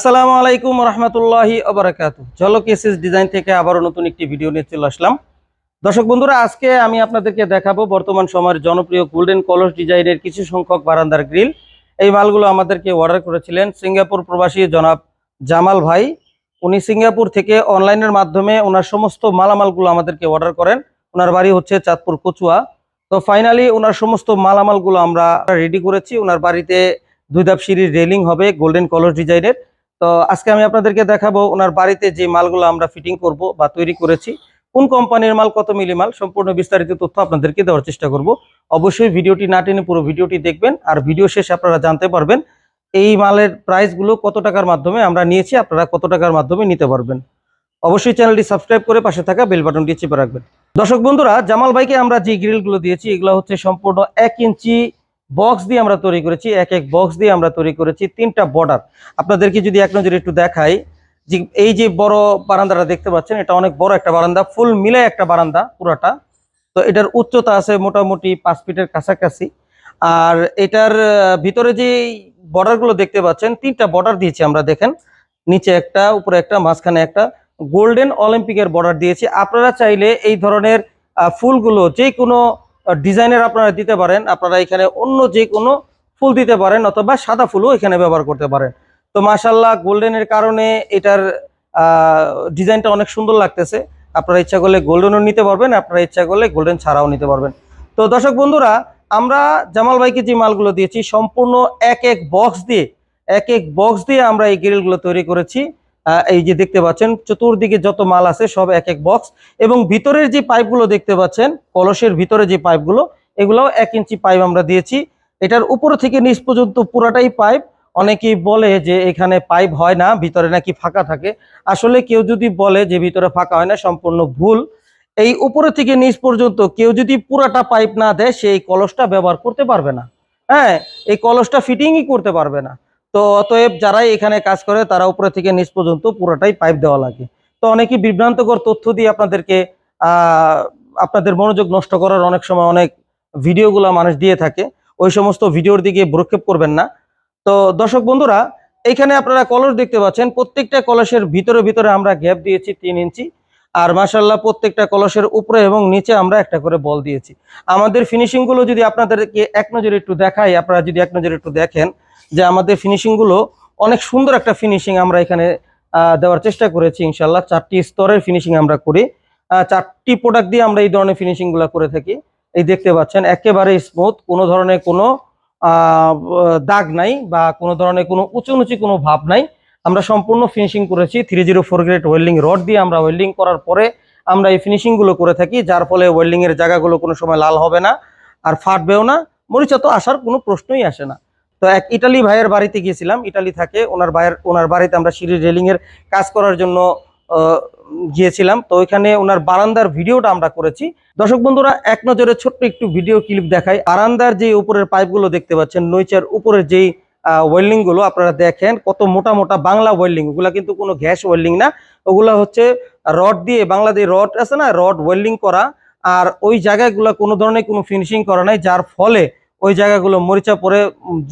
আসসালামু আলাইকুম রহমতুল্লাহি আবরাকাত ঝলক এসএস ডিজাইন থেকে আবারও নতুন একটি ভিডিও নিয়ে চলে আসলাম। দর্শক বন্ধুরা, আজকে আমি আপনাদেরকে দেখাবো বর্তমান সময়ের জনপ্রিয় গোল্ডেন কলস ডিজাইনের কিছু সংখ্যক বারান্দার গ্রিল। এই মালগুলো আমাদেরকে অর্ডার করেছিলেন সিঙ্গাপুর প্রবাসী জনাব জামাল ভাই। উনি সিঙ্গাপুর থেকে অনলাইনের মাধ্যমে ওনার সমস্ত মালামালগুলো আমাদেরকে অর্ডার করেন। ওনার বাড়ি হচ্ছে চাঁদপুর, কচুয়া। তো ফাইনালি ওনার সমস্ত মালামালগুলো আমরা রেডি করেছি। ওনার বাড়িতে দুই ধাপ সিঁড়ির রেলিং হবে গোল্ডেন কলস ডিজাইনের তো আজকে আমি আপনাদেরকে দেখাবো ওনার বাড়িতে যে মালগুলো আমরা ফিটিং করব বা তৈরি করেছি, কোন কোম্পানির মাল, কত মিলি মাল, সম্পূর্ণ বিস্তারিত তথ্য আপনাদেরকে দেওয়ার চেষ্টা করব। অবশ্যই ভিডিওটি না টেনে পুরো ভিডিওটি দেখবেন, আর ভিডিও শেষে আপনারা জানতে পারবেন এই মালের প্রাইসগুলো কত টাকার মাধ্যমে আমরা নিয়েছি, আপনারা কত টাকার মাধ্যমে নিতে পারবেন। অবশ্যই চ্যানেলটি সাবস্ক্রাইব করে পাশে থাকা বেল বাটনটি চেপে রাখবেন। দর্শক বন্ধুরা, জামাল ভাইকে আমরা যে গ্রিলগুলো দিয়েছি, এগুলো হচ্ছে সম্পূর্ণ এক ইঞ্চি বক্স দিয়ে আমরা তৈরি করেছি, এক এক বক্স দিয়ে আমরা তৈরি করেছি তিনটা বর্ডার আপনাদেরকে যদি এক নজরে একটু দেখাই, যে এই যে বড় বারান্দাটা দেখতে পাচ্ছেন, এটা অনেক বড় একটা বারান্দা, ফুল মিলে একটা বারান্দা পুরাটা। তো এটার উচ্চতা আছে মোটামুটি পাঁচ ফিটের কাছাকাছি। আর এটার ভিতরে যে বর্ডারগুলো দেখতে পাচ্ছেন, তিনটা বর্ডার দিয়েছি আমরা, দেখেন। নিচে একটা, উপরে একটা, মাঝখানে একটা। গোল্ডেন অলিম্পিকের বর্ডার দিয়েছি। আপনারা চাইলে এই ধরনের ফুলগুলো যে কোনো ডিজাইনের আপনারা দিতে পারেন। আপনারা এখানে অন্য যে কোনো ফুল দিতে পারেন অথবা সাদা ফুলও এখানে ব্যবহার করতে পারেন। তো মাশাল্লাহ গোল্ডেনের কারণে এটার ডিজাইনটা অনেক সুন্দর লাগতেছে। আপনারা ইচ্ছা করলে গোল্ডেনও নিতে পারবেন, আপনারা ইচ্ছা করলে গোল্ডেন ছাড়াও নিতে পারবেন। তো দর্শক বন্ধুরা, আমরা জামাল ভাইকে যে মালগুলো দিয়েছি, সম্পূর্ণ এক এক বক্স দিয়ে, এক এক বক্স দিয়ে আমরা এই গ্রিলগুলো তৈরি করেছি। এই যে দেখতে পাচ্ছেন, চতুর্দিকে যত মাল আছে সব এক এক বক্স এবং ভিতরের যে পাইপগুলো দেখতে পাচ্ছেন, কলসের ভিতরে যে পাইপগুলো এগুলোও এক ইঞ্চি পাইপ আমরা দিয়েছি। এটার উপর থেকে নিচ পর্যন্ত পুরাটাই পাইপ অনেকেই বলে যে এখানে পাইপ হয় না, ভিতরে নাকি ফাঁকা থাকে। আসলে কেউ যদি বলে যে ভিতরে ফাঁকা হয় না, সম্পূর্ণ ভুল। এই উপরে থেকে নিচ পর্যন্ত কেউ যদি পুরাটা পাইপ না দেয় সেই কলসটা ব্যবহার করতে পারবে না। হ্যাঁ এই কলসটা ফিটিংই করতে পারবে না। তো অতএব যারাই এখানে কাজ করে, তারা উপরে থেকে নিচ পর্যন্ত পুরোটাই পাইপ দেওয়া লাগে। তো অনেকেই বিভ্রান্তকর তথ্য দিয়ে আপনাদেরকে আপনাদের মনোযোগ নষ্ট করার অনেক সময় অনেক ভিডিওগুলো মানুষ দিয়ে থাকে। ওই সমস্ত ভিডিওর দিকে ভ্রক্ষেপ করবেন না। তো দর্শক বন্ধুরা, এখানে আপনারা কলস দেখতে পাচ্ছেন। প্রত্যেকটা কলসের ভিতরে ভিতরে আমরা গ্যাপ দিয়েছি তিন ইঞ্চি। আর মাসাল্লাহ প্রত্যেকটা কলসের উপরে এবং নিচে আমরা একটা করে বল দিয়েছি। আমাদের ফিনিশিংগুলো যদি আপনাদেরকে এক নজরে একটু দেখাই, আপনারা যদি এক নজরে একটু দেখেন যে আমাদের ফিনিশিংগুলো অনেক সুন্দর একটা ফিনিশিং আমরা এখানে দেওয়ার চেষ্টা করেছি ইনশাল্লাহ চারটি স্তরের ফিনিশিং আমরা করি। চারটি প্রোডাক্ট দিয়ে আমরা এই ধরনের ফিনিশিংগুলো করে থাকি। এই দেখতে পাচ্ছেন, একেবারে স্মুথ কোনো ধরনের কোনো দাগ নাই বা কোনো ধরনের কোনো উঁচু নিচু কোনো ভাব নাই। আমরা সম্পূর্ণ ফিনিশিং করেছি three zero four grade welding rod দিয়ে আমরা ওয়েল্ডিং করার পরে আমরা এই ফিনিশিংগুলো করে থাকি, যার ফলে ওয়েল্ডিং এর জায়গাগুলো কোনো সময় লাল হবে না আর ফাটবেও না। মরিচা তো আসার কোনো প্রশ্নই আসে না। তো এক ইটালি ভাইয়ের বাড়িতে গিয়েছিলাম, ইটালি থাকে, ওনার ভাইয়ের, ওনার বাড়িতে আমরা সিঁড়ির রেলিং এর কাজ করার জন্য গিয়েছিলাম। তো ওইখানে ওনার বারান্দার ভিডিওটা আমরা করেছি। দর্শক বন্ধুরা, এক নজরে ছোট্ট একটু ভিডিও ক্লিপ দেখাই। বারান্দার যে উপরের পাইপগুলো দেখতে পাচ্ছেন, নৈচার উপরের যেই ওয়েল্ডিংগুলো আপনারা দেখেন, কত মোটা মোটা বাংলা ওয়েল্ডিং ওগুলো কিন্তু কোনো গ্যাস ওয়েল্ডিং না। ওগুলা হচ্ছে রড দিয়ে বাংলা দিয়ে রড আছে না রড ওয়েল্ডিং করা। আর ওই জায়গাগুলো কোনো ধরনের কোনো ফিনিশিং করা নাই, যার ফলে ওই জায়গাগুলো মরিচা পরে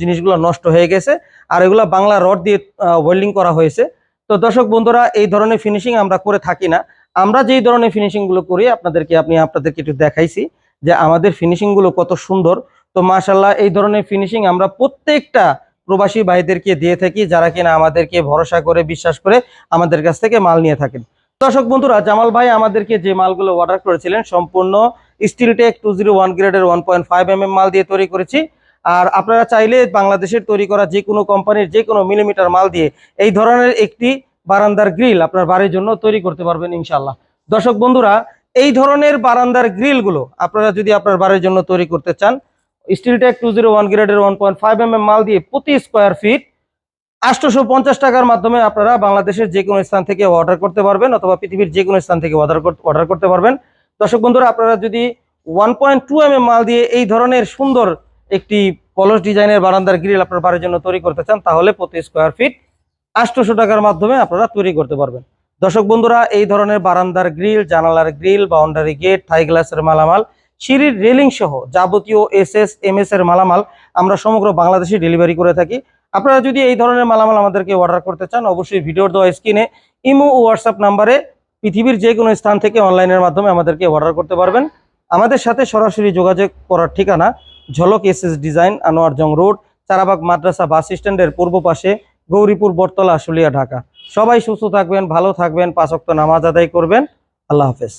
জিনিসগুলো নষ্ট হয়ে গেছে। আর এগুলো বাংলা রড দিয়ে ওয়েল্ডিং করা হয়েছে। তো দর্শক বন্ধুরা, এই ধরনের ফিনিশিং আমরা করে থাকি না। আমরা যেই ধরনের ফিনিশিংগুলো করি, আপনাদেরকে আপনি আপনাদেরকে একটু দেখাইছি যে আমাদের ফিনিশিংগুলো কত সুন্দর। তো মাশাল্লাহ এই ধরনের ফিনিশিং আমরা প্রত্যেকটা প্রবাসী ভাইদেরকে দিয়ে থাকি, যারা কিনা আমাদেরকে ভরসা করে, বিশ্বাস করে আমাদের কাছ থেকে মাল নিয়ে থাকেন। দর্শক বন্ধুরা, জামাল ভাই আমাদেরকে যে মালগুলো অর্ডার করেছিলেন, সম্পূর্ণ steel tech two zero one গ্রেডের ওয়ান পয়েন্ট ফাইভ এম মাল দিয়ে তৈরি করেছি। আর আপনারা চাইলে বাংলাদেশের তৈরি করা যে কোনো কোম্পানির যে কোনো মিলিমিটার মাল দিয়ে এই ধরনের একটি বারান্দার গ্রিল আপনার বাড়ির জন্য তৈরি করতে পারবেন ইনশাল্লাহ দর্শক বন্ধুরা, এই ধরনের বারান্দার গ্রিলগুলো আপনারা যদি আপনার বাড়ির জন্য তৈরি করতে চান steel tech two zero one গ্রেডের one point five M M মাল দিয়ে প্রতি স্কোয়ার ফিট আটশোশো পঞ্চাশ টাকার মাধ্যমে আপনারা বাংলাদেশের যে কোনো স্থান থেকে অর্ডার করতে পারবেন অথবা পৃথিবীর যে কোনো স্থান থেকে অর্ডার অর্ডার করতে পারবেন। দর্শক বন্ধুরা, আপনারা যদি ওয়ান পয়েন্ট টু এম মাল দিয়ে এই ধরনের সুন্দর একটি পলস ডিজাইনের বারান্দার গ্রিল আপনার বাড়ির জন্য তৈরি করতে চান, তাহলে প্রতি স্কোয়ার ফিট আটশোশো টাকার মাধ্যমে আপনারা তৈরি করতে পারবেন। দর্শক বন্ধুরা, এই ধরনের বারান্দার গ্রিল জানালার গ্রিল বাউন্ডারি গেট থাই গ্লাসের মালামাল সিঁড়ির রেলিং সহ যাবতীয় এস এস এম এস এর মালামাল আমরা সমগ্র বাংলাদেশে ডেলিভারি করে থাকি। আপনারা যদি এই ধরনের মালামাল আমাদেরকে অর্ডার করতে চান, অবশ্যই ভিডিওর দেওয়া স্ক্রিনে ইমো হোয়াটসঅ্যাপ নাম্বারে পৃথিবীর যে কোনো স্থান থেকে অনলাইনের মাধ্যমে আমাদেরকে অর্ডার করতে পারবেন। আমাদের সাথে সরাসরি যোগাযোগ করার ঠিকানা Jhalak S S design Anwar Jung road, Charabag Madrasa bus স্ট্যান্ডের পূর্ব পাশে, গৌরীপুর, বটতলা, আশুলিয়া, ঢাকা। সবাই সুস্থ থাকবেন, ভালো থাকবেন পাঁচক্ত নামাজ আদায় করবেন। আল্লাহ হাফেজ।